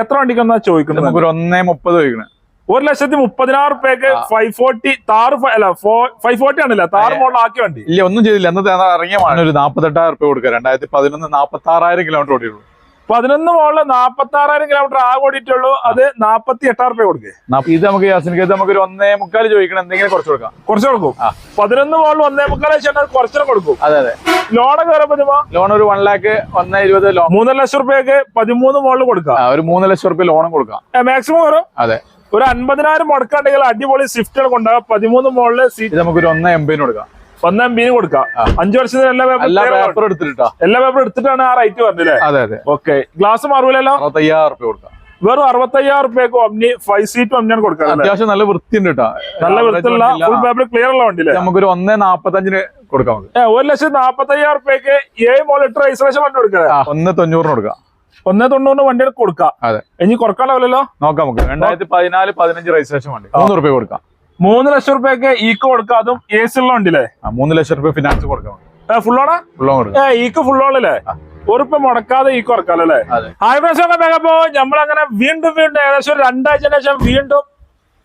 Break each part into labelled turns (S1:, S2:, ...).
S1: എത്ര വണ്ടിക്കെന്നാ ചോദിക്കുന്നത്?
S2: നമുക്ക് ഒന്നേ മുപ്പത് ചോദിക്കണേ.
S1: ഒരു ലക്ഷത്തി മുപ്പതിനായിരം റുപ്യക്ക് ഫൈവ് ഫോർട്ടി താറ് അല്ല ഫൈവ് ഫോർട്ടി ആണല്ലേ? താറ് മോഡൽ ആക്കി വണ്ടി.
S2: ഇല്ല ഒന്നും ചെയ്തില്ല. അന്ന് ഇറങ്ങിയ ഒരു നാപ്പത്തെട്ടായിരം റുപ്യ കൊടുക്കുക. രണ്ടായിരത്തി പതിനൊന്ന് നാപ്പത്തി ആറായിരം കിലോമീറ്റർ ഓടിയുള്ളൂ
S1: പതിനൊന്ന് മോളിൽ നാപ്പത്തി ആറായിരം കിലോമീറ്റർ ആകെ ഓടിയിട്ടുള്ളൂ. അത് നാപ്പത്തി എട്ടായിരം റുപ്യ കൊടുക്കുക
S2: ഇത് നമുക്ക് യാസിനിക്ക് നമുക്കൊരു ഒന്നേ മുക്കാൽ ചോദിക്കണം. എന്തെങ്കിലും കുറച്ച് കൊടുക്കാം.
S1: കുറച്ച് കൊടുക്കും. പതിനൊന്ന് മോളിൽ ഒന്നേ മുക്കാൽ ലക്ഷം കുറച്ചിനും കൊടുക്കും.
S2: അതെ അതെ.
S1: ലോൺ കയറാൻ
S2: ലോൺ ഒരു വൺ ലാക്ക് ഒന്നേ ഇരുപത് ലോൺ.
S1: മൂന്നര ലക്ഷം റുപ്യക്ക് പതിമൂന്ന് മോളിൽ കൊടുക്കാം.
S2: ഒരു മൂന്ന് ലക്ഷം റുപ്യ ലോണും കൊടുക്കാം.
S1: മാക്സിമം വരും
S2: അതെ.
S1: ഒരു അൻപതിനായിരം മുടക്കാണ്ടെങ്കിൽ അടിപൊളി സ്വിഫ്റ്റുകൾ കൊണ്ടാകാം പതിമൂന്ന് മോളിൽ സീറ്റ്
S2: നമുക്ക് ഒരു ഒന്നേ എൺപതിന് കൊടുക്കാം.
S1: ഒന്നാം ബീന് കൊടുക്കാം. അഞ്ചു വർഷത്തിന് എല്ലാ പേപ്പർ
S2: പേപ്പർ എടുത്തിട്ടാ.
S1: എല്ലാ പേപ്പർ എടുത്തിട്ടാണ് ആ റേറ്റ് പറഞ്ഞില്ലേ
S2: അതെ അതെ.
S1: ഓക്കെ ഗ്ലാസ് മാറൂലല്ലോ?
S2: അറുപത്തയ്യായിരം റുപ്യ കൊടുക്കാം.
S1: വെറും അറുപത്തയ്യായിരം റുപ്യക്ക് ഒമ്നി ഫൈവ് സീറ്റ് ഒമ്നിയാണ് കൊടുക്കാം
S2: അത്യാവശ്യം നല്ല വൃത്തിയുണ്ട് കേട്ടോ
S1: നല്ല വൃത്തിയുള്ള ഫുൾ പേപ്പർ ക്ലിയർ ഉള്ള വണ്ടിയില്ലേ?
S2: നമുക്കൊരു ഒന്നേ നാപ്പത്തഞ്ചിന് കൊടുക്കാം
S1: ഒരു ലക്ഷം നാപ്പത്തയ്യായിരം റുപ്യക്ക് ഏഴ് മോൾ എട്ട് രജിസ്ട്രേഷൻ വണ്ടി കൊടുക്കാം
S2: ഒന്ന് തൊണ്ണൂറിന് കൊടുക്കാം.
S1: ഒന്നേ തൊണ്ണൂറിന് വണ്ടി കൊടുക്കാം.
S2: അതെ.
S1: ഇനി കുറക്കാനാവില്ലല്ലോ
S2: നോക്കാം നമുക്ക്. രണ്ടായിരത്തി പതിനാല് പതിനഞ്ച് രജിസ്ട്രേഷൻ വണ്ടി. മൂന്ന് റുപ്യ കൊടുക്കാം.
S1: മൂന്ന് ലക്ഷം റുപ്യൊക്കെ ഈക്ക് കൊടുക്കാം. അതും എ സി ഉള്ള വണ്ടിയില്ലേ
S2: ആ, മൂന്ന് ലക്ഷം റുപ്യ ഫിനാൻസ് കൊടുക്കാം.
S1: ഫുള്ളോടാ
S2: ഫുള്ളോ കൊടുക്കാം.
S1: ഈക്ക് ഫുള്ളോളല്ലേ ഉറപ്പ് മുടക്കാതെ ഈ കുറക്കാലല്ലേ ഹായ് ഒക്കെ വേഗപ്പോ നമ്മളങ്ങനെ വീണ്ടും വീണ്ടും ഏകദേശം ഒരു രണ്ടാഴ്ച ശേഷം വീണ്ടും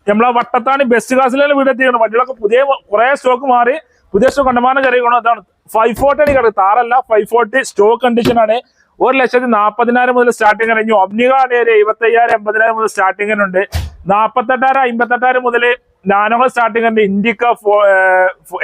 S1: നമ്മളെ വട്ടത്താണി ബെസ്റ്റ് ക്ലാസ്സിലാണ് വീട് എത്തിക്കണം വണ്ടികളൊക്കെ പുതിയ കുറെ സ്റ്റോക്ക് മാറി. പുതിയ സ്റ്റോക്ക് കണ്ടമാനം കയറിക്കണം അതാണ് ഫൈവ് ഫോർട്ടി ആണ് കിടക്കുന്നത് താറല്ല ഫൈവ് ഫോർട്ടി സ്റ്റോക്ക് കണ്ടീഷൻ ആണ്. ഒരു ലക്ഷത്തി നാൽപ്പതിനായിരം മുതൽ സ്റ്റാർട്ടിംഗ് കഴിഞ്ഞു. ഒബ്നിക ഒരു എഴുപത്തി അയ്യായിരം എൺപതിനായിരം മുതൽ സ്റ്റാർട്ടിംഗ് ഉണ്ട് നാൽപ്പത്തെട്ടായിരം അമ്പത്തെട്ടായിരം മുതൽ നാനോകൾ സ്റ്റാർട്ടിങ് ഉണ്ട് ഇൻഡിക്ക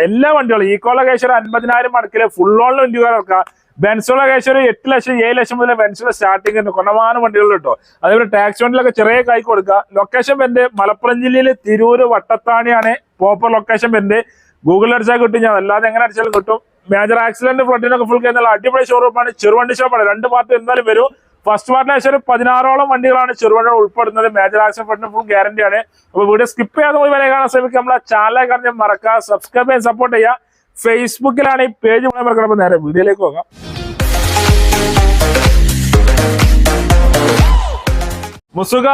S1: എല്ലാ വണ്ടികളും. ഈക്കോള കേശർ അൻപതിനായിരം മടക്കിൽ ഫുൾ ഓണിൽ വണ്ടികൾ ഇറക്കാം ബെൻസോള കേശർ എട്ട് ലക്ഷം ഏഴ് ലക്ഷം മുതൽ ബെൻസോള സ്റ്റാർട്ടിങ് ഉണ്ട് കൊണ്ടമാനം വണ്ടികൾ കേട്ടോ. അതേപോലെ ടാക്സ് വണ്ടിയിലൊക്കെ ചെറിയ കൈ കൊടുക്കുക. ലൊക്കേഷൻ വരുന്നത് മലപ്പുറം ജില്ലയിൽ തിരൂര് വട്ടത്താണിയാണ് പ്രോപ്പർ ലൊക്കേഷൻ വരുന്നത് ഗൂഗിളിൽ അടിച്ചാൽ കിട്ടും. ഞാൻ അല്ലാതെ എങ്ങനെ അടിച്ചാലും കിട്ടും. മേജർ ആക്സിഡന്റ് ഫ്ലഡിനൊക്കെ ഫുൾ കഴിഞ്ഞാൽ അടിപൊളി ഷോറൂമാണ് ചെറുവണ്ടി ഷോപ്പാണ് രണ്ട് പാർട്ടി എന്തായാലും വരും. ഫസ്റ്റ് പാർട്ടിൽ ഒരു പതിനാറോളം വണ്ടികളാണ് ചെറുവണ്ടി ഉൾപ്പെടുന്നത്. മേജർ ആക്ഷൻ ഫണ്ടിന് ഫുൾ ഗ്യാരണ്ടി ആണ്. അപ്പോൾ വീഡിയോ സ്കിപ്പ് ചെയ്യാതെ പോയി വരെ കാണാൻ ശ്രമിക്കുക. നമ്മളെ ചാനലെ കാണാൻ മറക്കുക സബ്സ്ക്രൈബ് ചെയ്യാൻ സപ്പോർട്ട് ചെയ്യുക. ഫേസ്ബുക്കിലാണ് ഈ പേജ് മറക്കണം അപ്പോൾ നേരെ വീഡിയോയിലേക്ക് പോകാം. മുസുക.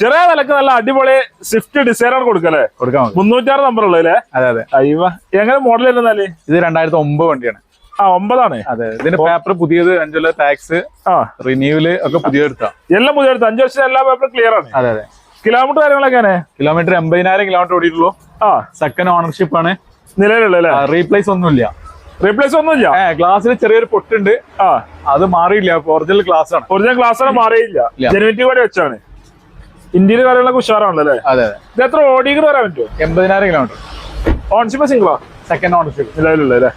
S1: ചെറിയ നിലയ്ക്ക് നല്ല അടിപൊളി സ്വിഫ്റ്റ് ഡിസൈനർ കൊടുക്കല്ലേ
S2: കൊടുക്കാം
S1: മുന്നൂറ്റാറ് നമ്പർ ഉള്ളതല്ലേ
S2: അതെ അതെ.
S1: അയ്യോ. എങ്ങനെ മോഡൽ ഇരുന്നാൽ
S2: ഇത് രണ്ടായിരത്തി ഒമ്പത് വണ്ടിയാണ്.
S1: ആ ഒമ്പതാണ്.
S2: അതെ ഇതിന്റെ പേപ്പർ പുതിയത് അഞ്ചുള്ള ടാക്സ്
S1: ആ.
S2: റിന്യൂവൽ ഒക്കെ പുതിയ എടുത്താ
S1: എല്ലാം പുതിയ എടുത്താ അഞ്ചു വർഷം എല്ലാ പേപ്പറും ക്ലിയർ ആണ്.
S2: അതെ അതെ.
S1: കിലോമീറ്റർ കാര്യങ്ങളൊക്കെയാണ്?
S2: കിലോമീറ്റർ എൺപതിനായിരം കിലോമീറ്റർ ഓടിയിട്ടുള്ളൂ.
S1: ആ.
S2: സെക്കൻഡ് ഓണർഷിപ്പ് ആണ്.
S1: നിലവിലുള്ള
S2: റീപ്ലേസ് ഒന്നുമില്ല.
S1: റീപ്ലേസ് ഒന്നുമില്ല?
S2: ഇല്ല ഗ്ലാസ്സിൽ ചെറിയൊരു പൊട്ടുണ്ട്.
S1: ആ.
S2: അത് മാറിയില്ല. ഒറിജിനൽ ഗ്ലാസ് ആണ്.
S1: ഒറിജിനൽ ഗ്ലാസ് ആണ്
S2: മാറിയില്ല.
S1: ജെനുവിറ്റി കൂടെ വെച്ചാണ്. ഇന്ത്യയിൽ കാര്യങ്ങളൊക്കെ ഉഷാറാണല്ലോ അല്ലേ?
S2: അതെ
S1: ഇത് എത്ര ഓടികൾ വരാൻ പറ്റുമോ?
S2: എൺപതിനായിരം കിലോമീറ്റർ
S1: ഓണർഷിപ്പ് സിംഗിളോ
S2: സെക്കൻഡ് ഓണർഷിപ്പ്
S1: നിലവിലുള്ള അല്ലേ?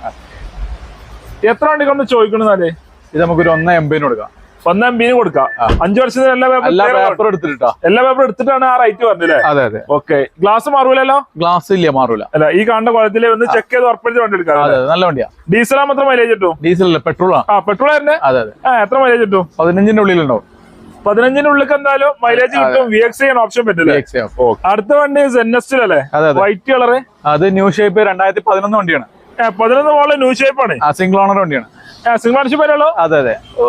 S1: എത്ര വണ്ടിക്കൊന്ന് ചോദിക്കണെന്നാൽ
S2: ഇത് നമുക്കൊരു ഒന്ന് എൺപതിന് കൊടുക്കാം.
S1: ഒന്ന് ബീന് കൊടുക്കാം. അഞ്ചു വർഷത്തിന് എല്ലാ
S2: എല്ലാ
S1: പേപ്പറും
S2: പേപ്പർ എടുത്തിട്ടാ.
S1: എല്ലാ പേപ്പർ എടുത്തിട്ടാണ് ആ റേറ്റ് പറഞ്ഞില്ലേ
S2: അതെ അതെ.
S1: Okay glass മാറൂലല്ലോ?
S2: ഗ്ലാസ് ഇല്ല മാറൂല.
S1: അല്ല ഈ കാണുന്ന കുളത്തിൽ ഒന്ന് ചെക്ക് ചെയ്ത് ഉറപ്പിച്ച് വണ്ടി എടുക്കാം
S2: നല്ല വണ്ടിയാ.
S1: ഡീസൽ മാത്രം മൈലേജ് കിട്ടും?
S2: ഡീസൽ അല്ല പെട്രോൾ
S1: ആ. പെട്രോൾ തന്നെ
S2: അതെ അതെ.
S1: ആ എത്ര മൈലേജ് കിട്ടും?
S2: പതിനഞ്ചിന്റെ ഉള്ളിലുണ്ടാവും.
S1: പതിനഞ്ചിന് ഉള്ളിൽ എന്തായാലും മൈലേജ് കിട്ടും. വി എക്സ് ചെയ്യാൻ ഓപ്ഷൻ പറ്റില്ലേ അടുത്ത വണ്ടി
S2: അതെ
S1: വൈറ്റ് കളറ്
S2: അത് ന്യൂ ഷേപ്പ് രണ്ടായിരത്തി പതിനൊന്ന് വണ്ടിയാണ്.
S1: പതിനൊന്ന് മോൾ ന്യൂ
S2: ഷേപ്പാണ് സിംഗിൾ ഓണർ വണ്ടിയാണ്.
S1: സിംഗിൾ ഓണർഷിപ്പ് വരെയുള്ളൂ
S2: അതെ അതെ.
S1: ഓ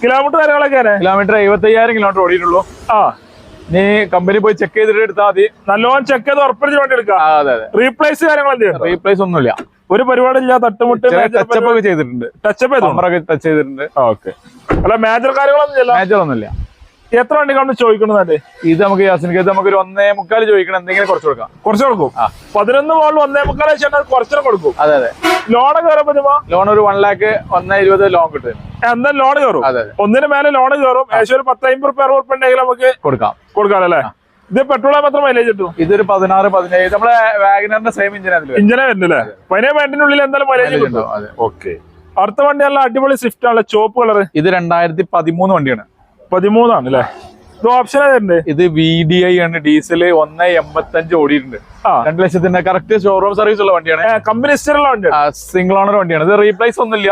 S1: കിലോമീറ്റർ കാര്യങ്ങളൊക്കെ
S2: കിലോമീറ്റർ എഴുപത്തയ്യായിരം കിലോമീറ്റർ ഓടിയിട്ടുള്ളൂ.
S1: ആ.
S2: നീ കമ്പനി പോയി ചെക്ക് ചെയ്തിട്ട് എടുത്താൽ മതി.
S1: നല്ലോണം ചെക്ക് ചെയ്ത് ഉറപ്പിച്ച് വണ്ടി എടുക്കാം.
S2: അതെ അതെ.
S1: റീപ്ലേസ് കാര്യങ്ങൾ എന്ത്
S2: റീപ്ലേസ് ഒന്നുമില്ല.
S1: ഒരു പരിപാടി ഇല്ല തട്ടുമുട്ട്
S2: ടച്ചപ്പ് ഒക്കെ ചെയ്തിട്ടുണ്ട്.
S1: ടച്ചപ്പ്
S2: ടച്ച് ചെയ്തിട്ടുണ്ട്.
S1: ഓക്കെ അല്ല മേജർ കാര്യങ്ങളൊന്നും ഇല്ല.
S2: മേജർ ഒന്നുമില്ല.
S1: എത്ര വണ്ടി കൊണ്ട് ചോദിക്കണമെന്നല്ലേ
S2: ഇത് നമുക്ക് യാസിനിക്ക് ഇത് നമുക്ക് ഒരു ഒന്നേ മുക്കാൽ ചോദിക്കണം. എന്തെങ്കിലും കുറച്ച് കൊടുക്കാം.
S1: കുറച്ച് കൊടുക്കും. പതിനൊന്ന് മോളിൽ ഒന്നേ മുക്കാൽ ചേട്ടാ കുറച്ചിനും കൊടുക്കും.
S2: അതെ അതെ.
S1: ലോൺ കയറുമ്പോ
S2: ലോൺ ഒരു വൺ ലാക്ക് ഒന്നേ ഇരുപത് ലോൺ കിട്ടും.
S1: എന്തായാലും ലോൺ കയറും?
S2: അതെ
S1: ഒന്നിന് മേലെ ലോൺ കയറും. ഏകദേശം ഒരു പത്തമ്പത് റുപ്യ അറുപത് ഉണ്ടെങ്കിൽ നമുക്ക്
S2: കൊടുക്കാം.
S1: കൊടുക്കാം അല്ലേ ഇത് പെട്രോൾ മാത്രം മൈലേജ് കിട്ടും?
S2: ഇതൊരു പതിനാറ് പതിനേഴ്. നമ്മളെ വാഗനറിന്റെ സെയിം അതിൽ
S1: ഇഞ്ചിനെ വരുന്നില്ലേ പതിനേഴ് ഉള്ളിൽ എന്തായാലും മൈലേജ് കിട്ടും.
S2: അതെ.
S1: ഓക്കെ അടുത്ത വണ്ടി നല്ല അടിപൊളി സ്വിഫ്റ്റ് ആണ് ചോപ്പ് കളർ
S2: ഇത് രണ്ടായിരത്തി പതിമൂന്ന് വണ്ടിയാണ്.
S1: പതിമൂന്നാണ് അല്ലേ ഇത് ഓപ്ഷൻ ഏതുണ്ട്
S2: ഇത് വി ഡി ഐ ആണ്. ഡീസൽ ഒന്ന് എൺപത്തഞ്ച് ഓടിയിട്ടുണ്ട്. രണ്ടു ലക്ഷത്തിന്റെ കറക്റ്റ് ഷോറൂം സർവീസ് ഉള്ള വണ്ടിയാണ്.
S1: കമ്പനി ഹിസ്റ്ററിലുള്ള വണ്ടിയാണ്.
S2: സിംഗിൾ ഓണർ വണ്ടിയാണ്. ഇത് റീപ്ലേസ് ഒന്നുമില്ല.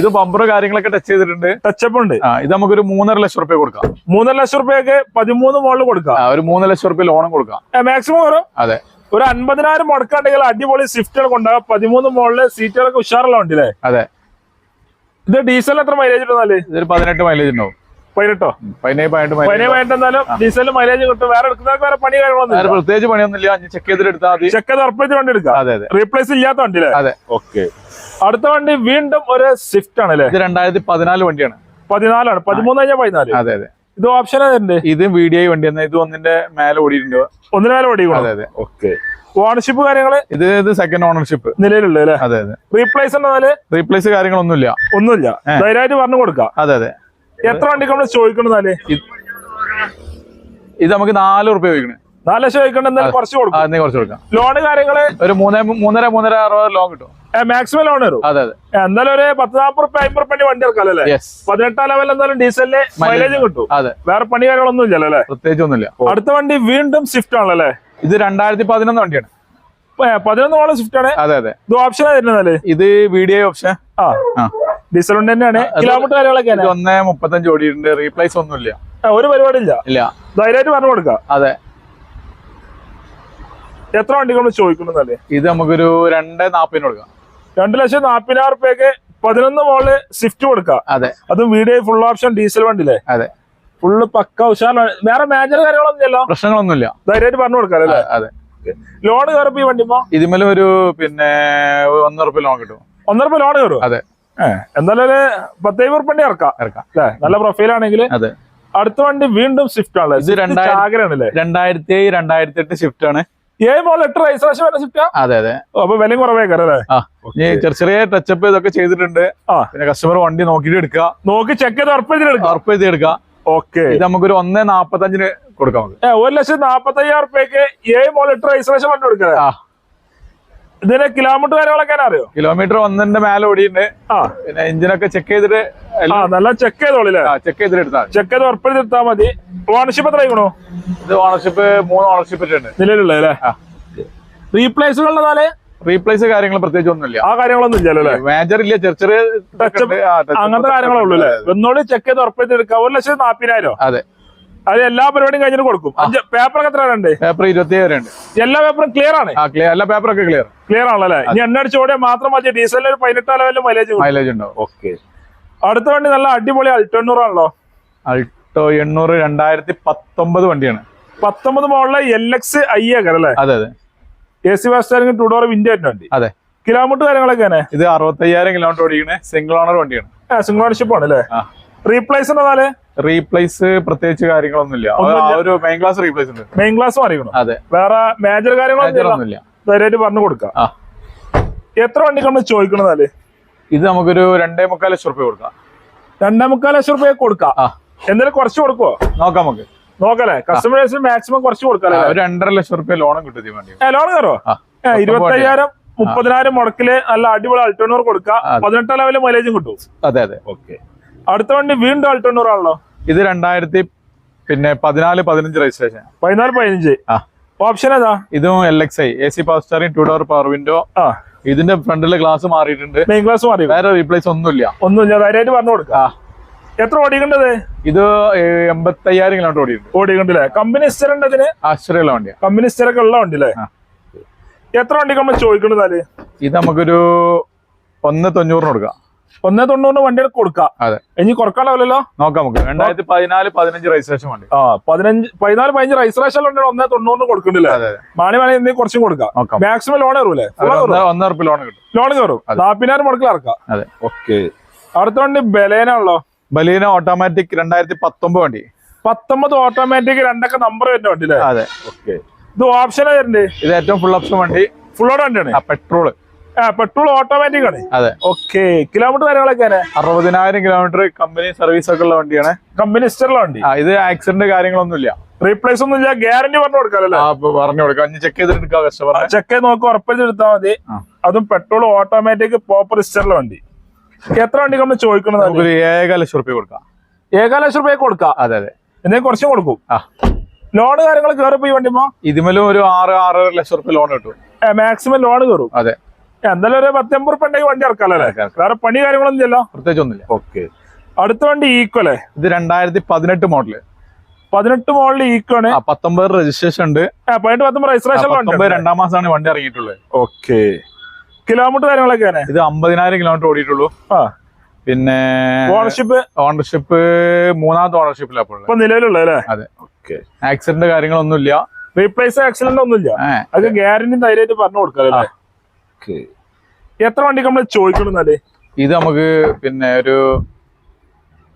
S2: ഇത് ബമ്പർ കാര്യങ്ങളൊക്കെ ടച്ച് ചെയ്തിട്ടുണ്ട്.
S1: ടച്ചപ്പ് ഉണ്ട്.
S2: ഇത് നമുക്ക് ഒരു മൂന്നര ലക്ഷം റുപ്യ കൊടുക്കാം.
S1: മൂന്നര ലക്ഷം റുപ്യൊക്കെ പതിമൂന്ന് മോളിൽ കൊടുക്കാം.
S2: ഒരു മൂന്ന് ലക്ഷം റുപ്യ ലോണും കൊടുക്കാം.
S1: മാക്സിമം വരും
S2: അതെ.
S1: ഒരു അൻപതിനായിരം മുടക്കാണ്ടെങ്കിൽ അടിപൊളി സ്വിഫ്റ്റുകൾ കൊണ്ടാകാം പതിമൂന്ന് മോളിൽ സീറ്റുകളൊക്കെ ഉഷാറുള്ള വണ്ടി അല്ലേ
S2: അതെ.
S1: ഇത് ഡീസൽ എത്ര മൈലേജ് കിട്ടുന്നാൽ
S2: ഇതൊരു പതിനെട്ട് മൈലേജ് ഉണ്ടാവും
S1: പതിനെട്ടോ?
S2: പതിനേഴ് പതിനെട്ട്
S1: പതിനേഴ്
S2: മൈലേജ്
S1: കിട്ടും. വേറെ എടുക്കുന്നവർക്ക് വേറെ പണി കാര്യങ്ങളൊന്നും
S2: പ്രത്യേകിച്ച് പണിയൊന്നുമില്ല. ചെക്ക് ചെയ്തിട്ട് എടുത്താൽ മതി.
S1: ചെയ്ത് ഉറപ്പിച്ച് വണ്ടി എടുക്കാം.
S2: അതെ അതെ.
S1: റീപ്ലേസ് ഇല്ലാത്ത വണ്ടി
S2: അതെ.
S1: ഓക്കെ അടുത്ത വണ്ടി വീണ്ടും ഒരു സ്വിഫ്റ്റ് ആണ് അല്ലേ?
S2: ഇത് രണ്ടായിരത്തി പതിനാല് വണ്ടിയാണ്.
S1: പതിനാലാണ്. പതിമൂന്ന് കഴിഞ്ഞാൽ പതിനാല്.
S2: അതെ അതെ.
S1: ഇത് ഓപ്ഷൻ
S2: ഇത് വീഡിയോ വണ്ടി തന്നെ ഇത് ഒന്നിന്റെ മേലെ ഓടിയിട്ടുണ്ട്.
S1: ഒന്നിന് മേലെ ഓടി
S2: അതെ അതെ.
S1: ഓക്കെ ഓണർഷിപ്പ് കാര്യങ്ങൾ?
S2: ഇത് ഇത് സെക്കൻഡ് ഓണർഷിപ്പ്
S1: നിലവിലുള്ളത് അല്ലേ?
S2: അതെ അതെ.
S1: റീപ്ലേസ് എന്നാൽ
S2: റീപ്ലേസ് കാര്യങ്ങളൊന്നുമില്ല.
S1: ഒന്നുമില്ല. ധൈര്യമായിട്ട് പറഞ്ഞു കൊടുക്കാം.
S2: അതെ അതെ.
S1: എത്ര വണ്ടിക്ക് നമ്മൾ ചോദിക്കണെന്നാൽ
S2: ഇത് ഇത് നമുക്ക് നാല് റുപ്യ ചോദിക്കണേ.
S1: നാല് ലക്ഷം ചോദിക്കണ്ട കുറച്ച് കൊടുക്കും.
S2: കുറച്ച് കൊടുക്കാം.
S1: ലോണ് കാര്യങ്ങൾ?
S2: ഒരു മൂന്നേ മൂന്നര മൂന്നര അറുപത് ലോൺ കിട്ടും.
S1: മാക്സിമം ലോൺ വരും
S2: അതെ അതെ.
S1: എന്തായാലും ഒരു പത്ത് നാൽപ്പത് റുപ്യ അമ്പത് റുപ്യ വണ്ടി ഇറക്കാലോ അല്ലേ? പതിനെട്ടാം ലെവൽ എന്തായാലും ഡീസലിന് മൈലേജ് കിട്ടും.
S2: അതെ.
S1: വേറെ പണി കാര്യങ്ങളൊന്നും ഇല്ലല്ലേ അല്ലേ?
S2: പ്രത്യേകിച്ച് ഒന്നുമില്ല.
S1: അടുത്ത വണ്ടി വീണ്ടും സ്വിഫ്റ്റ് ആണല്ലേ അല്ലേ?
S2: ഇത് രണ്ടായിരത്തി പതിനൊന്ന് വണ്ടിയാണ്.
S1: ഏ, പതിനൊന്ന് മോളം സ്വിഫ്റ്റ് ആണ്.
S2: അതെ അതെ.
S1: ഇത് ഓപ്ഷൻ ആയിരുന്നാൽ
S2: ഇത് വി ഓപ്ഷൻ
S1: ആ.
S2: ഓപ്ഷൻ
S1: ഡീസൽ വണ്ടി തന്നെയാണ്. കിലോമീറ്റർ കാര്യങ്ങളൊക്കെ
S2: ഒന്നേ മുപ്പത്തഞ്ച് ഓടിയിട്ടുണ്ട്. റീപ്ലേസ് ഒന്നുമില്ല.
S1: ഒരു പരിപാടി ഇല്ല.
S2: ഇല്ല
S1: ധൈര്യമായിട്ട് പറഞ്ഞു കൊടുക്കാം.
S2: അതെ.
S1: എത്ര വണ്ടികൾ ചോദിക്കണമെന്നല്ലേ
S2: ഇത് നമുക്കൊരു രണ്ട് നാപ്പതിന് കൊടുക്കാം.
S1: രണ്ട് ലക്ഷം നാപ്പതിനായിരം റുപ്യക്ക് പതിനൊന്ന് മോളിൽ സ്വിഫ്റ്റ് കൊടുക്കാം.
S2: അതെ.
S1: അതും വീഡിയോ ഫുൾ ഓപ്ഷൻ ഡീസൽ വണ്ടിയില്ലേ?
S2: അതെ.
S1: ഫുള്ള് പക്ക ഉഷാറാണ്. വേറെ മേജർ കാര്യങ്ങളൊന്നും ഇല്ലല്ലോ?
S2: പ്രശ്നങ്ങളൊന്നുമില്ല.
S1: ധൈര്യമായിട്ട് പറഞ്ഞു കൊടുക്കാം അല്ലേ?
S2: അതെ.
S1: ലോൺ കയറിപ്പോ ഈ വണ്ടിപ്പോ
S2: ഇതിമേലും ഒരു പിന്നെ ഒന്നര റുപ്യ ലോൺ കിട്ടും.
S1: ഒന്നര ലോഡ് ലോൺ കയറും
S2: അതെ
S1: എന്തായാലും ഒരു പത്തൈമ്പത് റുപ്യ ഇറക്കാം.
S2: ഇറക്കാം.
S1: അല്ലേ? നല്ല പ്രൊഫൈൽ ആണെങ്കിൽ
S2: അതെ.
S1: അടുത്ത വണ്ടി വീണ്ടും സ്വിഫ്റ്റ് ആണ്.
S2: ഇത് രണ്ടായിരം-
S1: ആഗ്രഹമാണല്ലേ?
S2: രണ്ടായിരത്തി ഏഴ് രണ്ടായിരത്തി എട്ട് ഷിഫ്റ്റ് ആണ്.
S1: ഏഴ് മോൾ എട്ട് രജിസ്ട്രേഷൻ വരെ സ്വിഫ്റ്റാ
S2: അതെ അതെ.
S1: അപ്പൊ വിലയും കുറവേക്കാരം അല്ലേ?
S2: ചെറിയ ചെറിയ ടച്ചപ്പ് ഇതൊക്കെ ചെയ്തിട്ടുണ്ട്.
S1: ആ.
S2: പിന്നെ കസ്റ്റമർ വണ്ടി നോക്കിയിട്ട് എടുക്കുക.
S1: നോക്കി ചെക്ക് ചെയ്ത് ഉറപ്പിച്ചിട്ട് എടുക്കാം
S2: ഉറപ്പ് ചെയ്ത് എടുക്കുക.
S1: ഓക്കെ
S2: ഇത് നമുക്കൊരു ഒന്നേ നാപ്പത്തഞ്ചിന് കൊടുക്കാം
S1: ഒരു ലക്ഷത്തി നാപ്പത്തി അയ്യായിരം റുപ്യക്ക് ഏഴ് മോൾ എട്ട് രജിസ്ട്രേഷൻ വണ്ടി കൊടുക്കുക ഇതിന് കിലോമീറ്റർ കാര്യങ്ങളൊക്കെ അറിയോ?
S2: കിലോമീറ്റർ ഒന്നിന്റെ മേലെ ഓടിയുണ്ട്
S1: ആ.
S2: പിന്നെ എഞ്ചിനൊക്കെ ചെക്ക് ചെയ്തിട്ട്
S1: നല്ല ചെക്ക് ചെയ്തോളില്ലേ
S2: ചെക്ക് ചെയ്തിട്ട് എടുത്താൽ
S1: ചെക്ക് ചെയ്ത് ഉറപ്പിച്ച് എടുത്താൽ മതി. ഓണർഷിപ്പ് എത്ര ആയിക്കണോ?
S2: ഇത് ഓണർഷിപ്പ് മൂന്ന് ഓണർഷിപ്പ് ഉണ്ട്
S1: നിലവിലുള്ള അല്ലേ
S2: റീപ്ലേസ് കാര്യങ്ങൾ പ്രത്യേകിച്ച് ഒന്നുമില്ല.
S1: ആ കാര്യങ്ങളൊന്നും ഇല്ലല്ലോ
S2: മേജർ ഇല്ല ചെറിയ ചെറിയ
S1: അങ്ങനത്തെ കാര്യങ്ങളേ ഉള്ളൂ അല്ലേ ഒന്നുകൂടി ചെക്ക് ചെയ്ത് ഉറപ്പിച്ചെടുക്കാം ഒരു ലക്ഷത്തി നാപ്പതിനായിരം?
S2: അതെ.
S1: അത് എല്ലാ പരിപാടിയും കഴിഞ്ഞിട്ട് കൊടുക്കും. അഞ്ച് പേപ്പർ എത്ര ഉണ്ട്?
S2: പേപ്പർ ഇരുപത്തി ഉണ്ട്.
S1: എല്ലാ പേപ്പറും ക്ലിയർ ആണ്?
S2: എല്ലാ പേപ്പറൊക്കെ ക്ലിയർ
S1: ക്ലിയർ ആണല്ലേ ഇനി എണ്ണ അടിച്ച് ഓടിയാൽ മാത്രം മതി. ഡീസലിന് ഒരു പതിനെട്ടാം ലെവലിൽ മൈലേജ്
S2: മൈലേജ് ഉണ്ടോ
S1: ഓക്കെ അടുത്ത വണ്ടി നല്ല അടിപൊളി അൾട്ടണ്ണൂർ ആണല്ലോ?
S2: അൾട്ടോ എണ്ണൂറ് രണ്ടായിരത്തി പത്തൊമ്പത് വണ്ടിയാണ്.
S1: പത്തൊമ്പത് മോളിലെ എൽ എക്സ് ഐ എ അല്ലേ?
S2: അതെ അതെ.
S1: A C bus two door window വണ്ടി.
S2: അതെ.
S1: കിലോമീറ്റർ കാര്യങ്ങളൊക്കെ
S2: ഇത് അറുപത്തയ്യായിരം കിലോമീറ്റർ ഓടിക്കണേ സിംഗിൾ ഓണർ വണ്ടിയാണ്.
S1: സിംഗിൾ ഓണർഷിപ്പ് ആണ് അല്ലേ?
S2: റീപ്ലേസ്
S1: റീപ്ലേസ് എന്നാൽ
S2: റീപ്ലേസ് പ്രത്യേകിച്ച് കാര്യങ്ങളൊന്നുമില്ല. ഒരു മെയിൻ ക്ലാസ് റീപ്ലേസ് ഉണ്ട്.
S1: മെയിൻ ക്ലാസ് മാറിക്കണം
S2: അതെ.
S1: വേറെ മേജർ
S2: കാര്യങ്ങളൊന്നുമില്ല
S1: ധൈര്യമായിട്ട് പറഞ്ഞു കൊടുക്കാം. എത്ര വണ്ടിക്ക് നമ്മൾ ചോദിക്കണതല്ലേ
S2: ഇത് നമുക്കൊരു രണ്ടേ മുക്കാൽ ലക്ഷം റുപ്യ കൊടുക്കാം.
S1: രണ്ടേ മുക്കാൽ ലക്ഷം റുപ്യ കൊടുക്കാം. എന്തായാലും കുറച്ച് കൊടുക്കുവോ
S2: നോക്കാം നമുക്ക്.
S1: നോക്കല്ലേ? കസ്റ്റമേഴ്സിന് മാക്സിമം കുറച്ച് കൊടുക്കാം
S2: ഒരു രണ്ടര ലക്ഷം റുപ്യ ലോണും കിട്ടും വണ്ടി.
S1: ലോൺ കയറോ? ഇരുപത്തയ്യായിരം മുപ്പതിനായിരം മുടക്കിൽ നല്ല അടിപൊളി അൾട്ടോണൂർ കൊടുക്കാം. പതിനെട്ടാം ലെവലിൽ മൈലേജും കിട്ടും.
S2: അതെ അതെ.
S1: ഓക്കെ. അടുത്ത വണ്ടി വീണ്ടും അൾട്ടോണൂർ ആണല്ലോ
S2: ഇത് രണ്ടായിരത്തി പിന്നെ പതിനാല് പതിനഞ്ച് രജിസ്ട്രേഷൻ
S1: പതിനാല് പതിനഞ്ച്.
S2: ആ.
S1: ഓപ്ഷൻ ഏതാ?
S2: ഇതും L X I A C power steering two door power window
S1: ആ.
S2: ഇതിന്റെ ഫ്രണ്ടിലെ ഗ്ലാസ് മാറിയിട്ടുണ്ട്.
S1: മെയിൻ ഗ്ലാസ് മാറി.
S2: വേറെ റീപ്ലേസ് ഒന്നുമില്ല.
S1: ഒന്നുമില്ല ധൈര്യമായിട്ട് പറഞ്ഞു കൊടുക്കാം. എത്ര ഓടിക്കേണ്ടത്
S2: ഇത്? എൺപത്തയ്യായിരം കിലോമീറ്റർ ഓടിയിട്ടുണ്ട്.
S1: ഓടിക്കണ്ടല്ലേ കമ്പനി സ്ഥിരം അതിന്
S2: ആശ്ചര്യമുള്ള വണ്ടിയാണ്
S1: കമ്പനി സ്ഥിരമൊക്കെ ഉള്ള വണ്ടി അല്ലേ?
S2: ആ.
S1: എത്ര വണ്ടിക്ക് നമ്മൾ ചോദിക്കണ്ടതാൽ
S2: ഇത് നമുക്കൊരു ഒന്ന് തൊണ്ണൂറിന് കൊടുക്കാം.
S1: ഒന്നേ തൊണ്ണൂറിന് വണ്ടി കൊടുക്കാം.
S2: അതെ.
S1: ഇനി കുറക്കാനാവില്ലല്ലോ
S2: നോക്കാം നമുക്ക്. രണ്ടായിരത്തി പതിനാല് പതിനഞ്ച് രജിസ്ട്രേഷൻ വണ്ടി.
S1: ആ പതിനഞ്ച് പതിനാല് പതിനഞ്ച് രജിസ്ട്രേഷൻ ഉണ്ടെങ്കിൽ ഒന്നേ തൊണ്ണൂറിന് കൊടുക്കണ്ടില്ലേ മാണി വേണേ എന്തെങ്കിലും കുറച്ചും കൊടുക്കാം. മാക്സിമം ലോൺ കയറൂലേ
S2: ഒന്നേ ഒന്ന് ഒന്നര ലോൺ കിട്ടും.
S1: ലോൺ കയറും നാപ്പതിനായിരം മുടക്കിൽ ഇറക്കാം.
S2: അതെ
S1: ഓക്കെ. അടുത്ത വണ്ടി ബലേനാണല്ലോ
S2: ബലീന ഓട്ടോമാറ്റിക് രണ്ടായിരത്തി പത്തൊമ്പത് വണ്ടി.
S1: പത്തൊമ്പത് ഓട്ടോമാറ്റിക് രണ്ടൊക്കെ നമ്പർ വരുന്ന വണ്ടി അല്ലേ
S2: അതെ
S1: ഓക്കെ. ഇത് ഓപ്ഷനാ വരണ്ടേ
S2: ഇത് ഏറ്റവും ഫുൾ ഓപ്ഷൻ വണ്ടി.
S1: ഫുൾ
S2: ഓടെ വണ്ടിയാണ്.
S1: പെട്രോൾ പെട്രോൾ ഓട്ടോമാറ്റിക് ആണ്.
S2: അതെ.
S1: ഓക്കെ കിലോമീറ്റർ കാര്യങ്ങളൊക്കെ
S2: അറുപതിനായിരം കിലോമീറ്റർ കമ്പനി സർവീസ് ഒക്കെ ഉള്ള വണ്ടിയാണ്.
S1: കമ്പനി ഹിസ്റ്ററിലെ വണ്ടി.
S2: ഇത് ആക്സിഡന്റ് കാര്യങ്ങളൊന്നുമില്ല.
S1: റീപ്ലേസ് ഒന്നും ഇല്ല ഗ്യാരണ്ടി പറഞ്ഞു കൊടുക്കാമല്ലേ
S2: പറഞ്ഞു കൊടുക്കാം. ചെക്ക് ചെയ്തെടുക്കാം കസ്റ്റമർ
S1: ചെക്ക് ചെയ്ത് നോക്കി ഉറപ്പിച്ച് എടുത്താൽ മതി. അതും പെട്രോൾ ഓട്ടോമാറ്റിക് പോപ്പർ ഹിസ്റ്ററിലെ വണ്ടി. എത്ര വണ്ടി നമ്മൾ ചോദിക്കണത്
S2: ഏക ലക്ഷം റുപ്യ കൊടുക്കാം.
S1: ഏകാലക്ഷം രൂപ കൊടുക്കാം?
S2: അതെ അതെ.
S1: എന്തെങ്കിലും കുറച്ചും കൊടുക്കും. ലോൺ കാര്യങ്ങൾ കയറിപ്പോ ഈ വണ്ടിമോ
S2: ഇതിമേലും ഒരു ആറ് ആറര ലക്ഷം റുപ്യ ലോൺ കിട്ടും.
S1: മാക്സിമം ലോൺ കയറും
S2: അതെ.
S1: എന്തായാലും ഒരു പത്തമ്പത് റുപ്യ ഉണ്ടെങ്കിൽ വണ്ടി ഇറക്കാമല്ലോ അല്ലേ? വേറെ പണി കാര്യങ്ങളൊന്നും ഇല്ലല്ലോ?
S2: പ്രത്യേകിച്ച് ഒന്നുമില്ല.
S1: ഓക്കെ അടുത്ത വണ്ടി ഈക്വലേ
S2: ഇത് രണ്ടായിരത്തി പതിനെട്ട് മോഡൽ.
S1: പതിനെട്ട് മോഡൽ ഈക്വൽ
S2: ആണ്. പത്തൊമ്പത് രജിസ്ട്രേഷൻ ഉണ്ട്.
S1: പതിനെട്ട് പത്തൊമ്പത് രജിസ്ട്രേഷൻ
S2: രണ്ടാം മാസമാണ് വണ്ടി ഇറങ്ങിയിട്ടുള്ളത്.
S1: ഓക്കെ കിലോമീറ്റർ കാര്യങ്ങളൊക്കെയാണ്
S2: ഇത് അമ്പതിനായിരം കിലോമീറ്റർ ഓടിയിട്ടുള്ളൂ.
S1: ആ.
S2: പിന്നെ
S1: ഓണർഷിപ്പ്
S2: ഓണർഷിപ്പ് മൂന്നാമത്തെ ഓണർഷിപ്പിലാണ് അപ്പോൾ ഉള്ളത്
S1: ഇപ്പൊ നിലവിലുള്ള അല്ലേ?
S2: അതെ.
S1: ഓക്കെ
S2: ആക്സിഡന്റ് കാര്യങ്ങളൊന്നുമില്ല.
S1: റീപ്ലേസ് ആക്സിഡന്റ് ഒന്നുമില്ല. അത് ഗ്യാരണ്ടി ധൈര്യമായിട്ട് പറഞ്ഞു കൊടുക്കാല്ലേ എത്ര വണ്ടിക്ക് നമ്മൾ ചോദിക്കണമെന്നല്ലേ
S2: ഇത് നമുക്ക് പിന്നെ ഒരു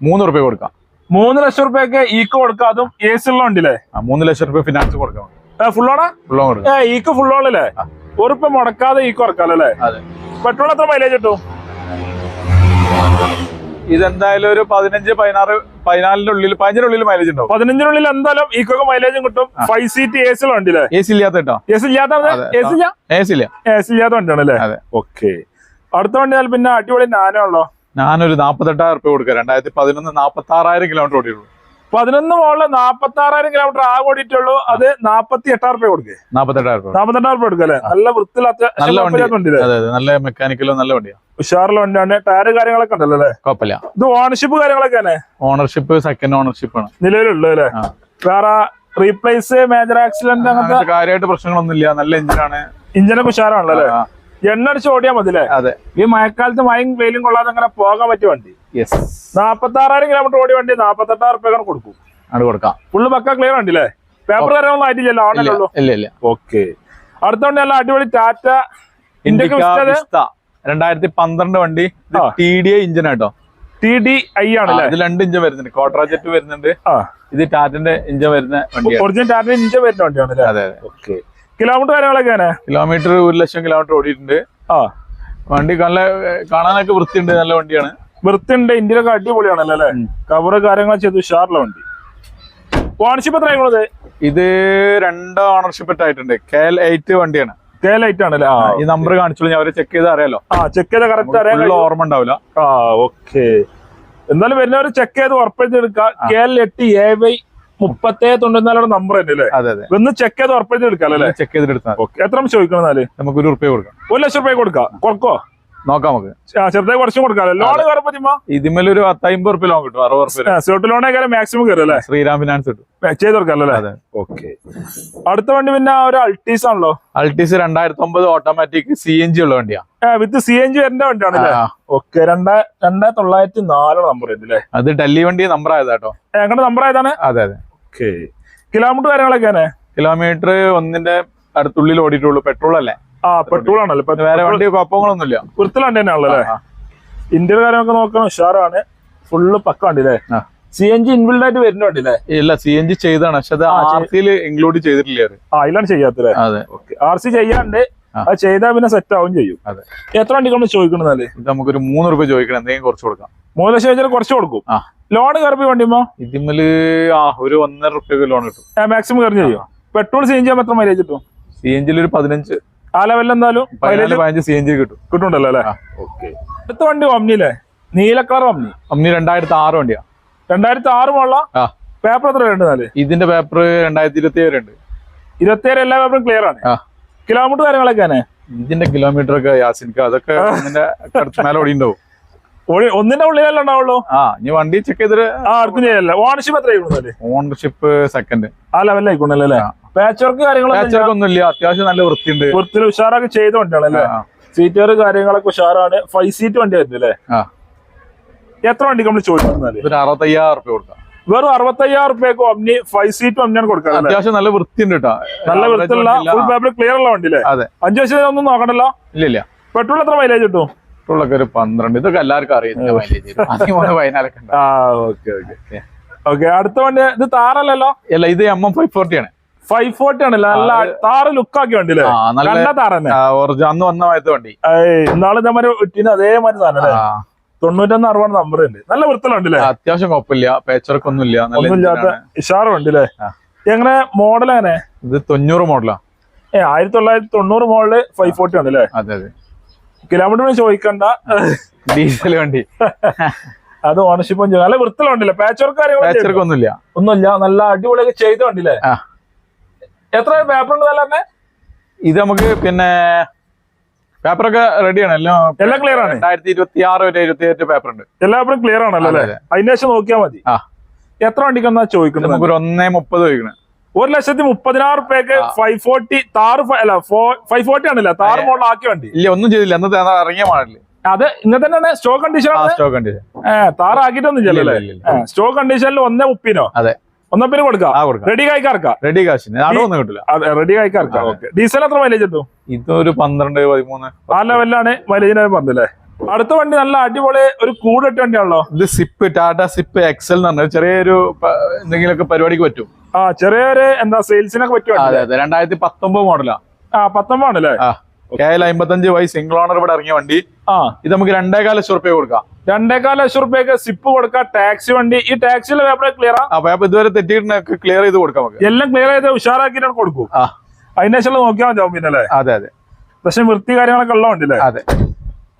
S2: മൂന്ന് റുപ്യ കൊടുക്കാം.
S1: മൂന്ന് ലക്ഷം റുപ്യൊക്കെ ഈക്ക് കൊടുക്കാം അതും എ സി ഉള്ള വണ്ടിയില്ലേ
S2: മൂന്ന് ലക്ഷം റുപ്യ ഫിനാൻസ് കൊടുക്കാം.
S1: ഫുൾ
S2: ഫുള്ളോ കൊടുക്കാം.
S1: ഈക്ക് ഫുൾ അല്ലേ? ഉറുപ്പ് മുടക്കാതെ ഈക്ക് കൊടുക്കാമല്ലോ അല്ലേ?
S2: അതെ.
S1: പെട്രോൾ എത്ര മൈലേജ് കിട്ടും?
S2: ഇതെന്തായാലും ഒരു പതിനഞ്ച് പതിനാറ് പതിനാലിന്റെ ഉള്ളിൽ പതിനഞ്ചിന്റെ ഉള്ളിൽ മൈലേജ് ഉണ്ടാവും.
S1: പതിനഞ്ചിനുള്ളിൽ എന്തായാലും ഈക്കൊക്കെ മൈലേജും കിട്ടും. ഫൈവ് സീറ്റ് എ സി വണ്ടി
S2: എ സി ഇല്ലാത്ത കേട്ടോ.
S1: എ സി ഇല്ലാത്ത. എ സി
S2: എ സി ഇല്ല.
S1: എ സി ഇല്ലാത്ത വണ്ടിയാണല്ലേ
S2: അതെ.
S1: ഓക്കെ അടുത്ത വണ്ടി പിന്നെ അടിപൊളി നാനോ
S2: ഞാനൊരു നാപ്പത്തെട്ടായിരം റുപ്യ കൊടുക്കുക. രണ്ടായിരത്തി പതിനൊന്ന് നാപ്പത്തി ആറായിരം കിലോമീറ്റർ ഓടിയുള്ളൂ.
S1: പതിനൊന്ന് മോളിൽ നാപ്പത്തി ആറായിരം കിലോമീറ്റർ ആകെ ഓടിയിട്ടുള്ളൂ. അത് നാപ്പത്തി എട്ടായിരം റുപ്യ കൊടുക്കുക
S2: നാപ്പത്തെട്ടായിരം
S1: നാപ്പത്തെട്ടായിരം റുപ്യ കൊടുക്കുക അല്ലേ? നല്ല വൃത്തിയില്ലാത്ത
S2: നല്ല വണ്ടി.
S1: വണ്ടിയില്ലേ?
S2: അതെ അതെ. നല്ല മെക്കാനിക്കലോ നല്ല വണ്ടിയാണ്
S1: ഉഷാറുള്ള വണ്ടിയാണ്. ടയർ കാര്യങ്ങളൊക്കെ ഉണ്ടല്ലോ അല്ലേ?
S2: കുഴപ്പമില്ല.
S1: ഇത് ഓണർഷിപ്പ് കാര്യങ്ങളൊക്കെ തന്നെ?
S2: ഓണർഷിപ്പ് സെക്കൻഡ് ഓണർഷിപ്പ് ആണ്.
S1: നിലവിലുള്ളു അല്ലേ? വേറെ റീപ്ലേസ് മേജർ ആക്സിഡന്റ് അങ്ങനത്തെ
S2: കാര്യമായിട്ട് പ്രശ്നങ്ങളൊന്നും ഇല്ല നല്ല എഞ്ചിനാണ്
S1: എഞ്ചിനൊക്കെ ഉഷാറാണല്ലോ അല്ലേ? എണ്ണ അടിച്ച് ഓടിയാൽ മതി അല്ലേ?
S2: അതെ.
S1: ഈ മഴക്കാലത്ത് മഴയും വെയിലും കൊള്ളാതെ അങ്ങനെ പോകാൻ പറ്റിയ വണ്ടി.
S2: യെസ്
S1: നാപ്പത്തി ആറായിരം കിലോമീറ്റർ ഓടിയ വണ്ടി നാപ്പത്തെട്ടായിരം റുപ്യ കൊടുക്കും.
S2: അങ്ങനെ കൊടുക്കാം.
S1: ഫുള്ള് പക്ക ക്ലിയർ ഉണ്ടല്ലേ പേപ്പർ കാര്യങ്ങളൊന്നും ആയിട്ടില്ലല്ലോ
S2: ഇല്ല
S1: ആണല്ലോ
S2: ഇല്ല ഇല്ല.
S1: ഓക്കെ അടുത്ത വണ്ടി നല്ല അടിപൊളി ടാറ്റ
S2: ഇന്ത്യയ്ക്ക് രണ്ടായിരത്തി പന്ത്രണ്ട് വണ്ടി. T D I engine auto.
S1: T D I ആണ്
S2: ഇത് രണ്ട് ഇഞ്ചൻ വരുന്നുണ്ട്. കോട്രാജെറ്റ് വരുന്നുണ്ട്.
S1: ആ.
S2: ഇത് ടാറ്റന്റെ ഇഞ്ചൻ വരുന്ന വണ്ടി
S1: ഒറിജിനൽ ടാറ്റിന്റെ ഇഞ്ച വരുന്ന വണ്ടിയാണ്
S2: അതെ അതെ.
S1: ഓക്കെ കിലോമീറ്റർ കാര്യങ്ങളൊക്കെ
S2: കിലോമീറ്റർ ഒരു ലക്ഷം കിലോമീറ്റർ ഓടിയിട്ടുണ്ട്.
S1: ആ.
S2: വണ്ടി നല്ല കാണാനൊക്കെ വൃത്തിയുണ്ട് നല്ല വണ്ടിയാണ്.
S1: വൃത്തിയുണ്ട് ഇന്ത്യയിലൊക്കെ അടിപൊളിയാണല്ലോ അല്ലേ?
S2: കവർ
S1: കവറ് കാര്യങ്ങൾ ചെയ്തു ഉഷാറുള്ള വണ്ടി. ഓണർഷിപ്പ് എത്ര ആയിക്കോളത്
S2: ഇത് രണ്ട് ഓണർഷിപ്പ് ആയിട്ടുണ്ട് കെ എൽ എയ്റ്റ് വണ്ടിയാണ്.
S1: കെ ലൈറ്റ് ആണല്ലേ
S2: ഈ നമ്പർ കാണിച്ചോളൂ ഞാൻ അവരെ ചെക്ക് ചെയ്ത് അറിയാലോ.
S1: ആ ചെക്ക് ചെയ്ത കറക്റ്റ് അറിയാൻ.
S2: ഓർമ്മ ഉണ്ടാവില്ല.
S1: ആ ഓക്കെ എന്നാലും വരുന്നവർ ചെക്ക് ചെയ്ത് ഉറപ്പിച്ച് എടുക്കാം കെ എൽ എട്ട് എ വൈ മുപ്പത്തേ തൊണ്ണൂറ്റിനാലോടെ നമ്പർ തന്നെ അല്ലേ?
S2: അതെ അതെ.
S1: ഒന്ന് ചെക്ക് ചെയ്ത് ഉറപ്പിച്ച് എടുക്കാം അല്ലേ
S2: ചെക്ക് ചെയ്തിട്ട് എടുത്താൽ
S1: ഓക്കെ എത്ര ചോദിക്കണം എന്നാൽ
S2: നമുക്ക് ഒരു റുപ്യ കൊടുക്കാം.
S1: ഒരു ലക്ഷം രൂപ കൊടുക്കാം. കൊടുക്കോ?
S2: നോക്കാം നമുക്ക്
S1: ചെറുതായി കുറച്ചും കൊടുക്കാം ലോൺ കയറി
S2: ഇതിമേലൊരു പത്തമ്പത് റുപ്യ ലോൺ കിട്ടും അറുപത് റുപ്യ
S1: സ്യൂട്ട് ലോണേ കാര്യം മാക്സിമം കയറും അല്ലേ?
S2: ശ്രീരാം ഫിനാൻസ് കിട്ടും.
S1: ചെയ്ത് കൊടുക്കാം അല്ലേ?
S2: അതെ
S1: ഓക്കെ അടുത്ത വണ്ടി പിന്നെ ഒരു അൾട്ടീസ് ആണല്ലോ.
S2: അൾട്ടീസ് രണ്ടായിരത്തി ഒമ്പത് ഓട്ടോമാറ്റിക് സി എൻ ജി ഉള്ള വണ്ടിയാ.
S1: വിത്ത് സി എൻ ജി വരേണ്ട വണ്ടിയാണ് ഓക്കെ രണ്ടായിരത്തി രണ്ടേ തൊള്ളായിരത്തി നാല് നമ്പർ അല്ലേ?
S2: അത് ഡൽഹി വണ്ടി നമ്പർ ആയതാട്ടോ.
S1: ഞങ്ങളുടെ നമ്പർ ആയതാണ്?
S2: അതെ അതെ.
S1: ഓക്കെ കിലോമീറ്റർ കാര്യങ്ങളൊക്കെയാണ്
S2: കിലോമീറ്റർ ഒന്നിന്റെ അടുത്തുള്ളിൽ ഓടിയിട്ടുള്ളൂ പെട്രോൾ അല്ലേ?
S1: ആ പെട്രോൾ ആണല്ലോ.
S2: വേറെ വണ്ടി കുഴപ്പങ്ങളൊന്നുമില്ല.
S1: വണ്ടി തന്നെയാണല്ലോ അല്ലേ
S2: ഇന്ത്യയിലെ
S1: ഇന്ത്യയുടെ കാര്യമൊക്കെ നോക്കണം ഉഷാറാണ്. ഫുള്ള് പക്ക വണ്ടി അല്ലേ. സി എൻ ജി ഇൻബിൽഡ് ആയിട്ട് വരുന്ന വണ്ടി അല്ലേ?
S2: ഇല്ല സി എൻ ജി ചെയ്താണ് പക്ഷെ അത് ആർ സിയിൽ ഇൻക്ലൂഡ് ചെയ്തിട്ടില്ല.
S1: ആ അതിലാണ് ചെയ്യാത്തല്ലേ
S2: അതെ.
S1: ഓക്കെ. ആർ സി ചെയ്യാണ്ട്. അത് ചെയ്താൽ പിന്നെ സെറ്റ് ആവും ചെയ്യും.
S2: അതെ.
S1: എത്ര വണ്ടികൾ ചോദിക്കണെന്നാൽ
S2: ഇത് നമുക്കൊരു മൂന്ന് റുപ്യ ചോദിക്കണം. എന്തെങ്കിലും കുറച്ച് കൊടുക്കാം.
S1: മൂന്ന് ലക്ഷം വെച്ചാൽ കുറച്ച് കൊടുക്കും. ലോൺ കയറി വണ്ടിമോ
S2: ഇതിമ്മൽ ആ ഒരു ഒന്നര റുപ്യ ലോൺ കിട്ടും.
S1: മാക്സിമം കയറി ചെയ്യും? പെട്രോൾ സി എൻ ജി എത്ര മൈലേജ് കിട്ടും?
S2: സി എൻ ജിയിൽ ഒരു പതിനഞ്ച്.
S1: ആ ലെവലിൽ എന്തായാലും
S2: പതിനഞ്ച് സി എൻ ജി കിട്ടും.
S1: കിട്ടുന്നുണ്ടല്ലോ അല്ലേ. ഓക്കെ അടുത്ത വണ്ടി ഒമ്നിയില്ലേ നീല കളർ ഒമ്നി
S2: അമ്മി രണ്ടായിരത്തി ആറ് വണ്ടിയാ.
S1: രണ്ടായിരത്തി ആറ് മുള്ള പേപ്പർ എത്ര ഉണ്ട് നാല്
S2: ഇതിന്റെ പേപ്പർ രണ്ടായിരത്തി ഇരുപത്തി ഏഴ് ഉണ്ട്
S1: ഇരുപത്തിയേഴ് എല്ലാ പേപ്പറും ക്ലിയർ ആണ്.
S2: ആ.
S1: കിലോമീറ്റർ കാര്യങ്ങളൊക്കെയാണ്
S2: ഇതിന്റെ കിലോമീറ്റർ ഒക്കെ യാസിൻക്ക് അതൊക്കെ മേലെ ഓടിണ്ടാവും
S1: ഓടി- ഒന്നിന്റെ ഉള്ളിലല്ലേ ഉണ്ടാവുള്ളൂ?
S2: ആ ഇനി വണ്ടി ചെക്ക് ചെയ്തിട്ട്
S1: ആ ആർക്കും ചെയ്യല്ല ഓണർഷിപ്പ് എത്ര
S2: ഓണർഷിപ്പ് സെക്കൻഡ്
S1: ആ
S2: ആ.
S1: പാച്ച് വർക്ക് കാര്യങ്ങളൊന്നും
S2: ഒന്നും ഇല്ല. അത്യാവശ്യം നല്ല വൃത്തിയുണ്ട്.
S1: വൃത്തിയിൽ ഉഷാറൊക്കെ ചെയ്ത വണ്ടിയാണ് അല്ലേ? സീറ്റുകൾ കാര്യങ്ങളൊക്കെ ഉഷാറാണ്. ഫൈവ് സീറ്റ് വണ്ടി ആയിരുന്നു അല്ലേ? എത്ര വണ്ടി നമ്മൾ ചോദിക്കുന്നത്
S2: ഇതൊരു അറുപത്തയ്യായിരം റുപ്യ കൊടുക്കാം.
S1: വെറും അറുപത്തയ്യായിരം റുപ്യക്ക് ഒമ്നി ഫൈവ് സീറ്റ് ഒമ്നിയാണ് അല്ലേ?
S2: അത്യാവശ്യം നല്ല വൃത്തിയുണ്ട് കേട്ടോ.
S1: നല്ല വൃത്തിയുള്ള. ഫുൾ പേപ്പർ ക്ലിയർ ഉള്ള വണ്ടി അല്ലേ അഞ്ചു വർഷം ഒന്നും നോക്കണ്ടല്ലോ?
S2: ഇല്ല ഇല്ല.
S1: പെട്രോൾ എത്ര മൈലേജ് കിട്ടും?
S2: പെട്രോളൊക്കെ ഒരു പന്ത്രണ്ട്. ഇതൊക്കെ എല്ലാവർക്കും അറിയാം. മൈലേജ്
S1: ആ ഓക്കെ ഓക്കെ. ഓക്കെ. അടുത്ത വണ്ടി ഇത് താറല്ലല്ലോ
S2: അല്ല ഇത് എം എം ഫൈവ് ഫോർട്ടി ആണ്.
S1: ഫൈവ് ഫോർട്ടി ആണ്. നല്ല താറ് ലുക്ക് ആക്കി വണ്ടി
S2: നല്ല-
S1: കണ്ട താറ തന്നെ
S2: ആ, അന്ന് വന്ന മായത്തെ വണ്ടി.
S1: ഇന്നാൾ ഇതേമാതിരി ഇട്ടിന് അതേമാതിരി സാധനം തൊണ്ണൂറ്റൊന്ന് അറുപത് നമ്പർ ഉണ്ട്. നല്ല വൃത്തിലുണ്ടല്ലേ
S2: അത്യാവശ്യം കുഴപ്പമില്ല. പേച്ചർക്ക് ഒന്നും ഇല്ല. നല്ല
S1: ഒന്നുമില്ലാത്ത ഇഷാറ് വണ്ടി അല്ലേ? എങ്ങനെ മോഡൽ എങ്ങനെ?
S2: ഇത് തൊണ്ണൂറ് മോഡലാ
S1: ഏ ആയിരത്തി തൊള്ളായിരത്തി തൊണ്ണൂറ് മോഡൽ ഫൈവ് ഫോർട്ടി ആണ് അല്ലേ?
S2: അതെ അതെ.
S1: കിലോമീറ്റർ ചോദിക്കണ്ട.
S2: ഡീസൽ വണ്ടി.
S1: അത് ഓണർഷിപ്പ് നല്ല വൃത്തിലുണ്ടല്ലേ
S2: പേച്ചർക്ക് ഒന്നുമില്ല.
S1: ഒന്നുമില്ല. നല്ല അടിപൊളിയൊക്കെ ചെയ്ത വണ്ടില്ലേ എത്ര പേപ്പർ ഉണ്ട് തന്നെ
S2: ഇത് നമുക്ക് പിന്നെ പേപ്പറൊക്കെ റെഡിയാണ് എല്ലാം
S1: എല്ലാം ക്ലിയർ ആണ്?
S2: രണ്ടായിരത്തി ഇരുപത്തി ആറ് വരെ ഇരുപത്തി എട്ട് പേപ്പർ ഉണ്ട്.
S1: എല്ലാ പേപ്പറും ക്ലിയർ ആണല്ലോ അല്ലേ?
S2: അതെ,
S1: അതിന് ശേഷം നോക്കിയാൽ മതി.
S2: ആ.
S1: എത്ര വണ്ടിക്ക്
S2: ഒന്നാ
S1: ചോദിക്കുന്നത്?
S2: നമുക്ക് ഒരു ഒന്നേ മുപ്പത് ചോദിക്കണേ.
S1: ഒരു ലക്ഷത്തി മുപ്പതിനായിരം റുപ്യക്ക് ഫൈവ് ഫോർട്ടി താറ് അല്ല ഫൈവ് ഫോർട്ടി ആണല്ല? താറ് മോഡൽ ആക്കിയ വണ്ടി.
S2: ഇല്ല ഒന്നും ചെയ്തില്ല. അന്നത്തെ അന്ന് ഇറങ്ങിയ മോഡൽ
S1: അത് ഇന്നത്തെ തന്നെ സ്റ്റോക്ക് കണ്ടീഷൻ
S2: സ്റ്റോക്ക് കണ്ടീഷൻ
S1: ഏഹ് താറ് ആക്കിയിട്ടൊന്നും
S2: ഇല്ല,
S1: ചെയ്യല്ലേ. സ്റ്റോക്ക് കണ്ടീഷനിൽ ഒന്നേ മുപ്പിനോ
S2: അതെ.
S1: ഒന്നപ്പിന്
S2: പേര് കൊടുക്കാം.
S1: റെഡി കായ്ക്കാർക്കാം?
S2: റെഡി കാശിന്. അടവൊന്നും കിട്ടില്ല.
S1: അതെ റെഡി കായ്ക്കാർക്കാം. ഓക്കെ. ഡീസൽ എത്ര മൈലേജ് കിട്ടും
S2: ഇതൊരു പന്ത്രണ്ട് പതിമൂന്ന്.
S1: ആ ലെവലിലാണ് മൈലേജിന് പറഞ്ഞല്ലേ അടുത്ത വണ്ടി നല്ല അടിപൊളി ഒരു കൂടിട്ട വണ്ടിയാണല്ലോ.
S2: ഇത് സിപ്പ് ടാറ്റ സിപ്പ് എക്സൽ എന്ന് പറഞ്ഞ ചെറിയൊരു എന്തെങ്കിലും ഒക്കെ പരിപാടിക്ക് പറ്റും.
S1: ആ ചെറിയൊരു എന്താ സെയിൽസിനൊക്കെ
S2: പറ്റും രണ്ടായിരത്തി പത്തൊമ്പത് മോഡലാ
S1: ആ. പത്തൊമ്പതാണ്
S2: എൽ അമ്പത്തഞ്ച് വൈ സിംഗിൾ ഓണർ ഇവിടെ ഇറങ്ങിയ വണ്ടി.
S1: ആ.
S2: ഇത് നമുക്ക് രണ്ടേകാല ലക്ഷം റുപ്യ കൊടുക്കാം.
S1: രണ്ടേകാൽ ലക്ഷം റുപ്യക്ക് സിപ്പ് കൊടുക്കാം ടാക്സി വണ്ടി. ഈ ടാക്സിയിലെ പേപ്പർ ക്ലിയർ ആ?
S2: പേപ്പർ ഇതുവരെ തെറ്റിയിട്ട് ക്ലിയർ ചെയ്ത് കൊടുക്കാം നമുക്ക്.
S1: എല്ലാം ക്ലിയർ ചെയ്ത് ഉഷാറാക്കിയിട്ടാണ് കൊടുക്കും.
S2: ആ.
S1: അതിന്റെ ശേഷം നോക്കിയാൽ മതിയാവും പിന്നെ അല്ലേ
S2: അതെ അതെ.
S1: പക്ഷെ വൃത്തി കാര്യങ്ങളൊക്കെ ഉള്ള വണ്ടി അല്ലേ
S2: അതെ.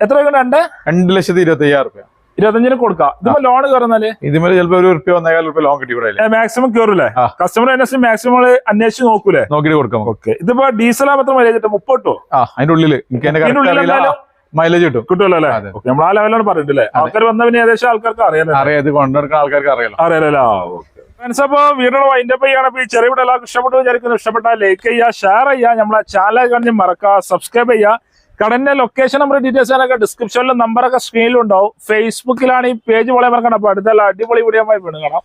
S1: എത്ര രണ്ട്?
S2: രണ്ട് ലക്ഷത്തി ഇരുപത്തി അയ്യായിരം റുപ്യ
S1: ഇരുപത്തഞ്ചിന് കൊടുക്കാം. ഇതിപ്പോ ലോൺ കയറുന്നാൽ
S2: ഇതിമേൽ ചിലപ്പോ ഒരു റുപ്യ ഒന്നേകാൽ റുപ്യ ലോൺ കിട്ടി
S1: മാക്സിമം കയറൂലേ? കസ്റ്റമർ അന്വേഷിച്ച് മാക്സിമം അന്വേഷിച്ച് നോക്കൂലേ?
S2: നോക്കിട്ട് കൊടുക്കാം.
S1: ഓക്കെ ഇതിപ്പോ ഡീസൽ മാത്രം മൈലേജ് കിട്ടും. മുപ്പട്ടോ
S2: ആ അതിന്റെ
S1: ഉള്ളിൽ. എനിക്ക്
S2: മൈലേജ് കിട്ടും.
S1: കിട്ടുമല്ലോ അല്ലേ. നമ്മൾ ആ ലെവലാണ് പറഞ്ഞിട്ടില്ലേ? ആൾക്കാർ വന്ന പിന്നെ ഏകദേശം ആൾക്കാർക്ക് അറിയാലോ
S2: അറിയാം. ഇത് കൊണ്ടുനടക്കുന്ന ആൾക്കാർക്ക് അറിയാലോ.
S1: അറിയാലോ? ഫ്രണ്ട്സ് അപ്പൊ വീഡിയോ വൈൻഡപ്പ് ചെയ്യണം ഈ ചെറിയ വീഡിയോ എല്ലാവർക്കും ഇഷ്ടപ്പെട്ടു വിചാരിക്കുന്നു. ഇഷ്ടപ്പെട്ടാൽ ലൈക്ക് ചെയ്യുക ഷെയർ ചെയ്യുക. നമ്മളെ ചാനൽ കണ്ടി മറക്കുക സബ്സ്ക്രൈബ് ചെയ്യുക. കടന്റെ ലൊക്കേഷൻ നമ്മുടെ ഡീറ്റെയിൽസ് ഒക്കെ ഡിസ്ക്രിപ്ഷനിലും നമ്പറൊക്കെ സ്ക്രീനിലും ഉണ്ടാവും ഫേസ്ബുക്കിലാണ് ഈ പേജ് മറക്കണം അപ്പൊ അടുത്തുള്ള അടിപൊളി വീഡിയോ കാണാം.